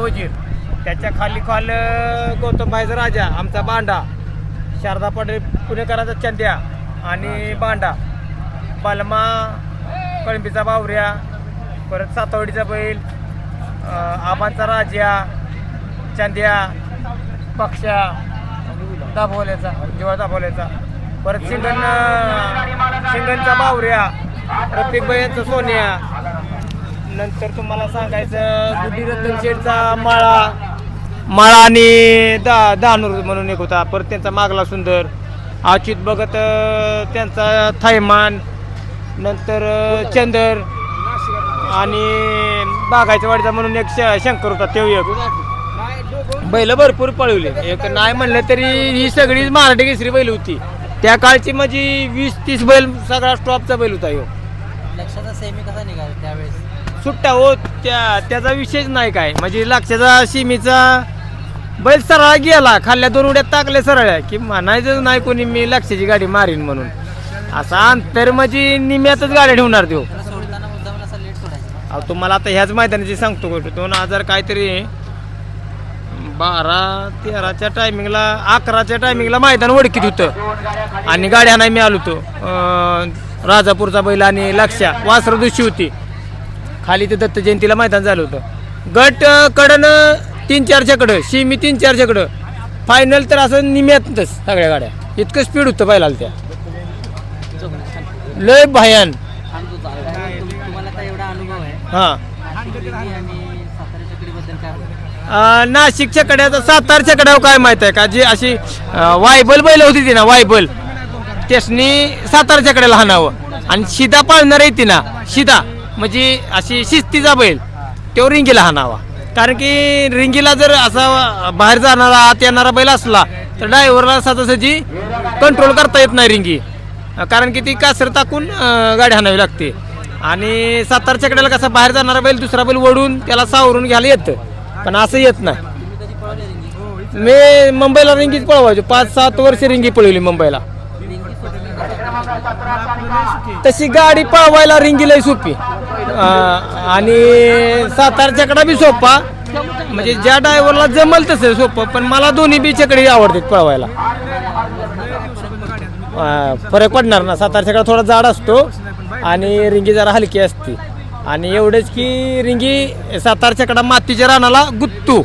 वजीर त्याच्याखाली खाल गौतम भाईचा राजा आमचा बांडा. शारदा पाटील पुणेकरांचा चंद्या आणि बांडा. बालमा कळंबीचा बावऱ्या परत सातवडीचा बैल आबांचा राजा चंद्या पक्षा दाभोल्याचा जेव्हा दाभोल्याचा परत शिंगण शिंगणचा बावऱ्या प्रत्येक बैयांचा सोन्या. नंतर तुम्हाला सांगायचं गुड्डी रतन शेठचा माळा माळा आणि दा दानूर म्हणून एक होता. परत त्यांचा मागला सुंदर. अच्युत बघत त्यांचा थायमान नंतर चंदर आणि बागायच्या वाडीचा म्हणून एक श- शंकर होता तो एक. बैल भरपूर पळवले. एक नाही म्हणलं तरी ही सगळी मराठी केसरी बैल होती. त्या काळची माझी वीस तीस बैल सगळा स्टॉपचा बैल होता ह्यो. लक्षाचा सेमी कसा निघाला त्यावेळेस. सुट्टा हो त्या त्याचा विषयच नाही काय. म्हणजे लक्षाचा शिमीचा बैल सरळ गेला खाल्ल्या दोन उड्यात टाकले सरळ. की म्हणायचं नाही कोणी मी लक्षाची गाडी मारीन म्हणून. असा अंतर म्हणजे निम्यातच गाड्या ठेवणार देऊ अहो तुम्हाला आता ह्याच मैदानाची सांगतो गोष्ट. दोन हजार काहीतरी बारा तेराच्या टायमिंगला अकराच्या टायमिंगला मैदान ओळखीत होतं. आणि गाड्या नाही मी आलो होतो राजापूरचा बैल आणि लक्षा वासर दिवशी होती. खाली ते दत्त जयंतीला मैदान झालं होतं. गट कडनं तीन चारच्याकडं शिमी तीन चारच्याकडं फायनल तर असं निम्यातच सगळ्या गाड्या. इतकं स्पीड होतं पाहिला त्या. लय भयान. हां. काय नाशिकच्या कड्याचा सातारच्या कड्यावर काय माहीत आहे का? जी अशी वायबल बैल होती ती ना वायबल. त्यासनी सातारच्या कड्याला हाणावं. आणि शिदा पाळणार आहे ती ना शिदा. म्हणजे अशी शिस्तीचा बैल. तो रिंगीला हाणावा. कारण की रिंगीला जर असा बाहेर जाणारा आत येणारा बैल असला तर ड्रायव्हरला सहजासहजी कंट्रोल करता येत नाही रिंगी. कारण की ती कासर टाकून गाडी हाणावी लागते. आणि सातारच्या कडेला कसा बाहेर जाणारा बैल दुसरा बैल वडून त्याला सावरून घ्यायला येतं. पण असं येत नाही. मी मुंबईला रिंगीच पळवायचो. पाच सात वर्ष रिंगी पळवली मुंबईला. तशी गाडी पळवायला रिंगी लय सोपी. अं, आणि सातारच्याकडा बी सोपा. म्हणजे ज्या ड्रायव्हरला जमल तसं सोपं पण मला दोन्ही बी चकडी आवडतात पळवायला. अं, फरक पडणार ना सातारच्याकडा थोडा जाड असतो आणि रिंगी जरा हलकी असते. आणि एवढेच की रिंगी सातारच्याकडा मातीच्या रानाला गुत्तू.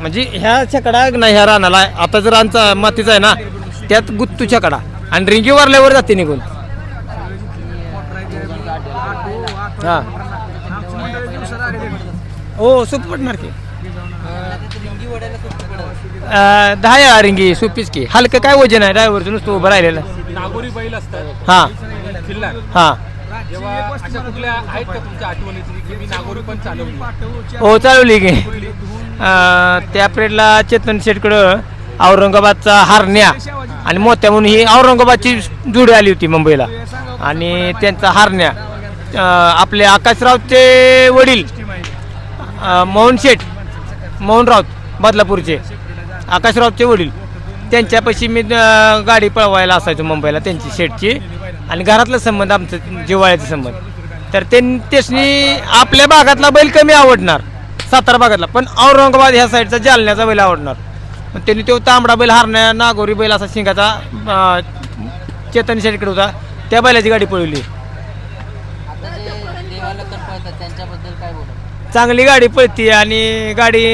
म्हणजे ह्या छकडा नाही ह्या रानाला. आता जर रानचा मातीचा आहे ना त्यात गुत्तू छकडा आणि रिंगी वारल्यावर जाते निघून. हा. हो सूप की सोपी अं, दहा या रिंगी सुपीच की हलकं काय वजन आहे? ड्रायव्हरचं नुसतं उभं राहिलेलं. नागोरी बैल असतात. हा. किल्ला हा. जेव्हा अशा कुठल्या आहेत का तुमच्या आठवणीची की मी नागोरी पण चालवली? हो चालवली की. अं, त्या पिरियडला चेतन शेटकडं औरंगाबादचा हारण्या आणि मोत्या म्हणून ही औरंगाबादची जोडी आली होती मुंबईला. आणि त्यांचा हारण्या. आपले आकाशरावचे वडील मोहन शेठ मोहन राऊत बदलापूरचे आकाशरावचे वडील. त्यांच्यापाशी मी गाडी पळवायला असायचो मुंबईला त्यांची शेठची. आणि घरातला संबंध आमचं जिवाळ्याचा संबंध. तर त्यांनी आपल्या भागातला बैल कमी आवडणार सातारा भागातला. पण औरंगाबाद ह्या साईडचा जालन्याचा बैल आवडणार. त्यांनी तो तांबडा बैल हारण्या नागोरी बैल असा शिंगाचा चेतन शेठकडे होता त्या बैलाची गाडी पळवली आता जे देवाला पळतात त्यांच्याबद्दल काय बोलू चांगली गाडी पळते आणि गाडी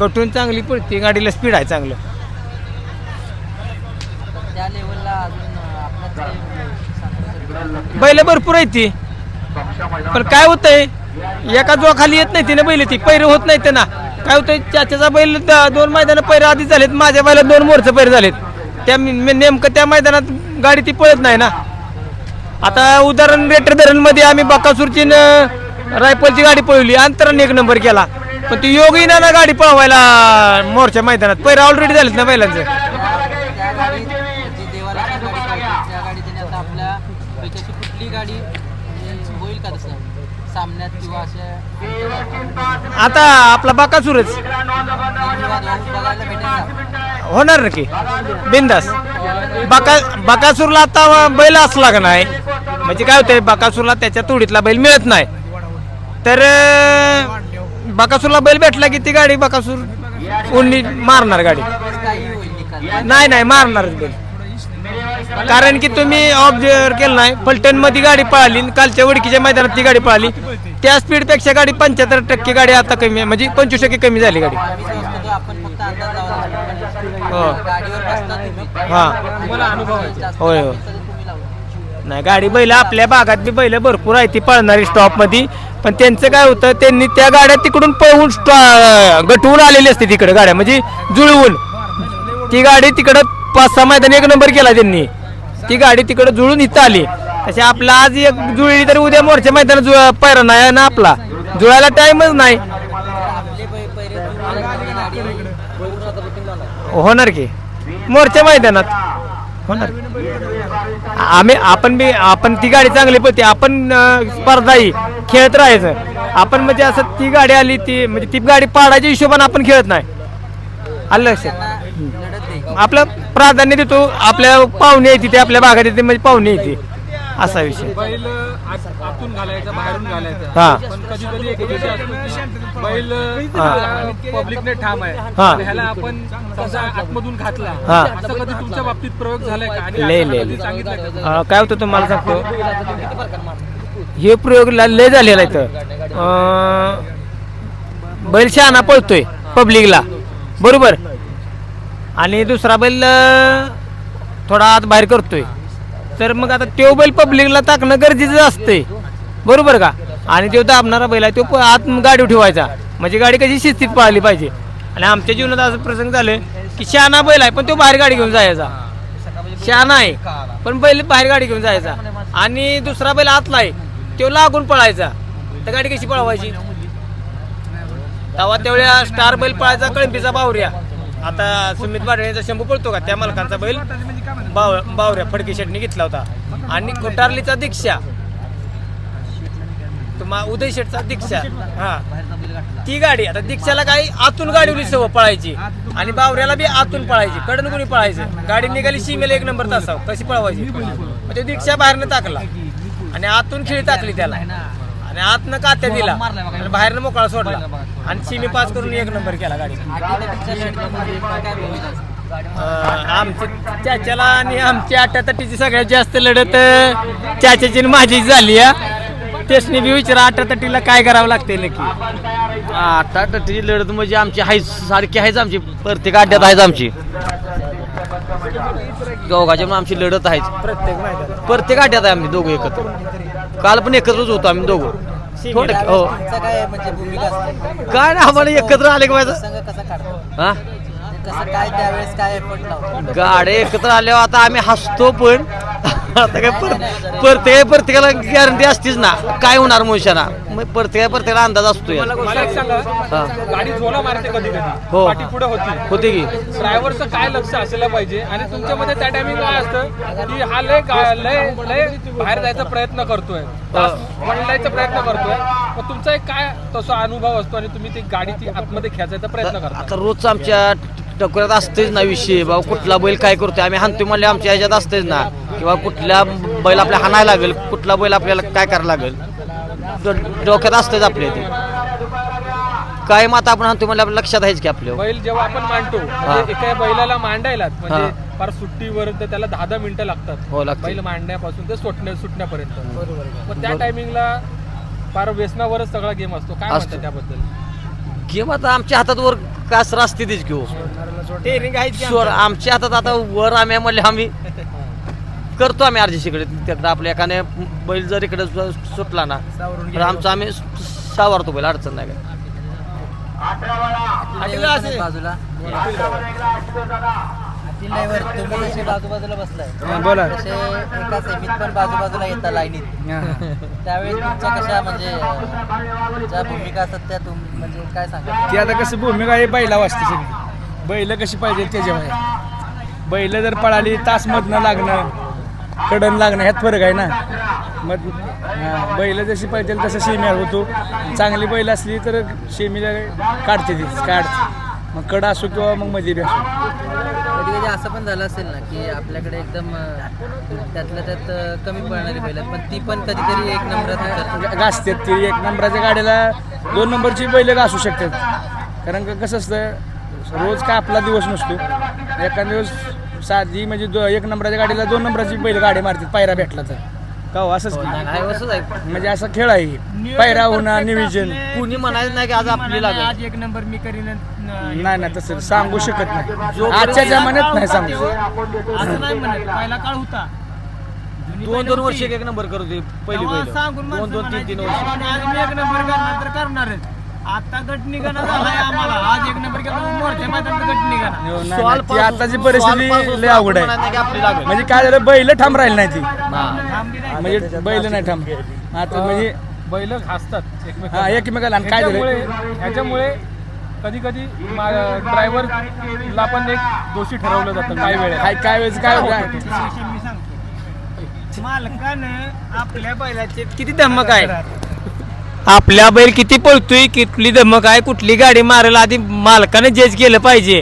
गटून चांगली पळते गाडीला स्पीड आहे चांगलं. त्या लेवलला अजून बैल भरपूर आहेत ती. पण काय होतंय एका जो खाली येत नाही तिने बैल ती पैर होत नाही ना काय होतंय चाच्याचा बैल द- दोन मैदान पैर आधी झालेत माझ्या बैला दोन मोरचं पैर झालेत. त्या मी- नेमकं त्या मैदानात गाडी ती पळत नाही ना. आता उदाहरण रेटर धरणमध्ये आम्ही बकासूरची न रायफलची गाडी पळवली अंतराने एक नंबर केला. पण ती योगी ना ना गाडी पळवायला मोर्चा मैदानात. पैर ऑलरेडी झालेत ना बैलांचं आता आपला बाका सुरच होणार ना की बिंदास. बाका बाकासूरला आता बैल असला का नाही? म्हणजे काय होतंय बाकासूरला त्याच्या तोडीतला बैल मिळत नाही. तर बकासूरला बैल भेटला की ती गाडी बकासूर उन्नी मारणार गाडी. नाही नाही मारणारच बैल. कारण की तुम्ही ऑब्झर्व केलं नाही फलटणमध्ये गाडी पळाली कालच्या उडकीच्या मैदानात ती गाडी पळाली. त्या स्पीडपेक्षा गाडी पंच्याहत्तर टक्के गाडी आता कमी आहे म्हणजे पंचवीस टक्के कमी झाली गाडी. हो. हा. होय, होय. नाही गाडी बैल आपल्या भागात बी बैल भरपूर आहे ती पळणारी स्टॉपमध्ये पण त्यांचं काय होतं त्यांनी त्या गाड्या तिकडून पळवून स्टॉ- गटवून आलेली असते तिकडे गाड्या म्हणजे जुळवून. ती गाडी तिकडं पाच सहा मैदान एक नंबर केला त्यांनी. ती गाडी तिकडं जुळून इथं आली. तसे आपला आज एक जुळली तर उद्या मोर्चा मैदान जुळ पैरा नाही ना आपला. जुळायला टाइमच नाही. होणार की? मोर्चा मैदानात. होणार आम्ही आपण बी आपण ती गाडी चांगली पळते. आपण अं, स्पर्धाही खेळत राहायचं. आपण म्हणजे असं ती गाडी आली ती म्हणजे ती गाडी पाडायच्या हिशोबाने आपण खेळत नाही. आलं लक्षात? त्यांना लढत नाही. आपलं प्राधान्य देतो. आपल्या पाहुणे येते ते आपल्या भागात येते म्हणजे पाहुणे येते. असा विषय बैल आत- आतून घालायचा बाहेरून घालायचा. पण कधी कधी एक विषय असतो की बैल हा. पब्लिकने ठाम आहे हा. तर ह्याला आपण आतमधून घातला हा. असं कधी तुमच्या बाबतीत प्रयोग झालाय का आणि लय असं लय कधी लय. सांगितलं का? अं, काय होतं तुम्हाला सांगतो हे प्रयोग ल- लय झालेला इथं अं, बैल शहाणा पळतोय पब्लिकला बरोबर आणि दुसरा बैल अं, थोडा आत बाहेर करतोय तर मग आता तो बैल पब्लिकला टाकणं गरजेचं असतंय. बरोबर का? आणि तो दाबणारा बैल आहे तो प- आत गाडी ठेवायचा. म्हणजे गाडी कशी शिस्तीत पाहिली पाहिजे. आणि आमच्या जीवनात असं प्रसंग झालं की शहाणा बैल आहे पण तो बाहेर गाडी घेऊन जायचा. शहाणा आहे पण बैल बाहेर गाडी घेऊन जायचा. आणि दुसरा बैल आतला आहे तो लागून पळायचा. तर गाडी कशी पळवायची? तेव्हा तेवढ्या स्टार बैल पळायचा कळंबीचा बावऱ्या. आता सुमित बाडळेचा शंभू पळतो का? त्या मालकांचा बैल बाव बावऱ्या फडके शेटने घेतला होता. आणि कोटारलीचा दीक्षा. तुम्हा उदय शेटचा दीक्षा. हा. ती गाडी आता दीक्षाला काही आतून गाडीवली सव पळायची. आणि बावऱ्याला बी आतून पळायची. कडन कुणी पळायचं? गाडी निघाली सीमेला एक नंबर तासाव कशी पळवायची? म्हणजे ते दीक्षा बाहेरनं टाकला. आणि आतून खिळी टाकली त्याला. आणि आतनं कात्या दिला. आणि बाहेरनं मोकळा सोडला. आणि सीमे पास करून एक नंबर केला गाडी? आमच्या चाच्याला आणि आमच्या आटातटीची सगळ्यात जास्त लढत चाच्याची आणि माझी झाली तेचने बी विचारा आटातटीला काय करावं लागतंय नक्की. आता टटीची लढत म्हणजे आमची हाय सारखी आहेच आमची प्रत्येक अड्ड्यात आहेच आमची. दोघाच्या पण आमची लढत आहेच प्रत्येक प्रत्येक अड्ड्यात आहे आम्ही दोघं एकत्र. काल पण एकत्रच होतो आम्ही दोघं. थोडं हो. तुमचं काय म्हणजे भूमिका असते? काय नाही आम्हाला एकत्र आले का पाहिजे संघ कसा काढतो? हा? कसं काय त्यावेळेस काय एफर्ट लावतो? गाड्या एकत्र आल्यावर आता आम्ही हसतो पण. आता काय पर- प्रत्येक प्रत्येकाला गॅरंटी असतीच ना. काय होणार मनुष्याना मग प्रत्येका प्रत्येकाला अंदाज असतो या. मला एक सांगा. हा. गाडी झोला मारते कधी कधी. हो. पाठी पुढे होती. होते की? ड्रायव्हरचं काय लक्ष असायला पाहिजे? आणि तुमच्यामध्ये त्या टायमिंग काय असतं? की हा लय गा- लय लय बाहेर जायचा प्रयत्न करतोय. तास वळलायचा प्रयत्न करतोय. मग तुमचा एक काय तसा अनुभव असतो आणि तुम्ही ती गाडी ती आतमध्ये खेचायचा प्रयत्न करता. आता रोज आमच्या टकोऱ्यात असतेच ना विषय. बाबा कुठला बैल काय करतोय? आम्ही हाणतो म्हणले आमच्या ह्याच्यात असतेच ना. किंवा कुठल्या बैल आपल्या हाणायला लागेल कुठला बैल आपल्याला काय करायला लागेल डोक्यात असतेच आपल्या ते काय मग आता आपण हाणतो म्हणले आपल्या लक्षात आहेच की आपल्या. बैल जेव्हा आपण मांडतो. म्हणजे एका बैलाला मांडायला. म्हणजे फार सुट्टीवर तर त्याला दहा दहा मिनिटं लागतात. हो, लागतात. बैल मांडण्यापासून ते सुटण्या सुटण्यापर्यंत. मग त्या टायमिंगला फार व्यसनावरच सगळा गेम असतो. काय असतो. त्याबद्दल? गेम आता आमच्या हातात वर कासर असते तीच घेऊ टेरिंग आहेत आमच्या हातात आता वर आम्ही म्हणले आम्ही करतो आम्ही अर्जेशीकडे तिकडे आपल्या एकाने बैल जर इकडे सु- सुटला ना तर आमचं आम्ही सावरतो बैल अडचण नाही काय असे. बाजूला अतिल ड्रायव्हर तुम्ही जसे बाजूबाजूला बसलाय बोला तसे एका सेमीत पण बाजूबाजूला लाईनीत तुमच्या कशा म्हणजे अं, ज्या भूमिका असतात त्या तुम म्हणजे काय सांगा ती आता कसं भूमिका आहे बैला वाजते सगळी बैल कशी पाहिजे त्याच्यावर बैल जर पळाली तास मधनं लागणं कडन लागणं ह्यात फरक आहे ना. मग हा, बैल जशी पाहिजे तसं शेम्या होतो. चांगली बैल असली तर शेमीला काढते ती काढते मग कड असो किंवा मग मध्ये बी असो. कधी कधी असं पण झालं असेल ना की आपल्याकडे एकदम अं, त्यातल्या त्यात अं, कमी पडणारी बैल आहेत, पण ती पण कधीतरी एक नंबरात. गा- घासतात ती. एक नंबराच्या गाडीला दोन नंबरची बैल घासू शकतात. कारण का कसं असतं रोज काय आपला दिवस नसतो. एखादा दिवस साधी म्हणजे दो एक नंबराच्या गाडीला दोन नंबराची बैल गाडी मारतात पायरा भेटला तर. का हो? असंच की? नाही असंच आहे. म्हणजे असा खेळ आहे. पायरा होणार नियोजन. कुणी म्हणायचं नाही की आज आपली लागेल. आज एक नंबर मी करीन नाही ना तसं सांगू शकत नाही. आजच्या जमान्यात नाही सांगू असं नाही म्हणत. पहिला काळ होता. जुनी दोन बैलं दोन वर्ष होती. एक एक नंबर करत पहिली तेव्हा बैल. सांगून दोन दोन तीन तीन वर्ष. माणसं आज मी एक नंबर करणार तर करणारच. आता गट निघाना झालाय आम्हाला. आज एक नंबर केला मोर्चा मैदानात गट नाही. ती आताची परिस्थिती लय अवघड आहे. म्हणजे काय झालं बैल ठाम राहिली नाही ती. हा. म्हणजे बैल नाही ठाम. आता म्हणजे बैल घासतात हा एकमेकांना एकमेकाला आणि काय ह्याच्यामुळे झालं ह्याच्यामुळे कधी कधी ड्रायव्हरला पण एक दोषी ठरवलं जातं काही वेळेला. काय काय वेळेस काय होतं विषयी मी सांगतो मालकानं आपल्या बैलाचे किती धमक आहे आपल्या बैल किती पळतोय कितली धमक आहे कुठली गाडी मारेल आधी मालकानं जज केलं पाहिजे.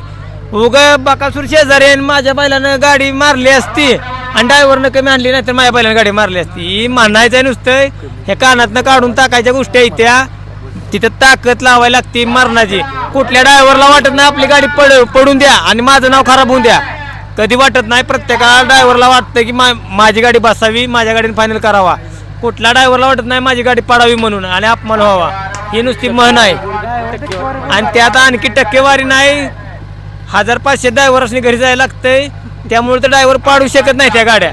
उग बाकासूर शेजारी आणि माझ्या बैलानं गाडी मारली असती आणि ड्रायव्हरनं कमी आणली नाही तर माझ्या बैलानं गाडी मारली असती. ही म्हणायचं आहे नुसतं हे कानातनं काढून टाकायच्या गोष्टी आहेत त्या. तिथं ताकद लावायला लागते मरणाची. कुठल्या ड्रायव्हरला वाटत नाही आपली गाडी पड पडून द्या आणि माझं नाव खराब होऊन द्या. कधी वाटत नाही प्रत्येकाला ड्रायव्हरला वाटतं की मा माझी गाडी बसावी माझ्या गाडीने फायनल करावा. कुठला ड्रायव्हरला वाटत नाही माझी गाडी पडावी म्हणून आणि अपमान व्हावा. ही नुसती म्हण आहे. आणि त्यात आणखी टक्केवारी नाही. हजार पाचशे ड्रायव्हर्सनी घरी जायला लागतंय. त्यामुळे तर ड्रायव्हर पाडू शकत नाही त्या गाड्या.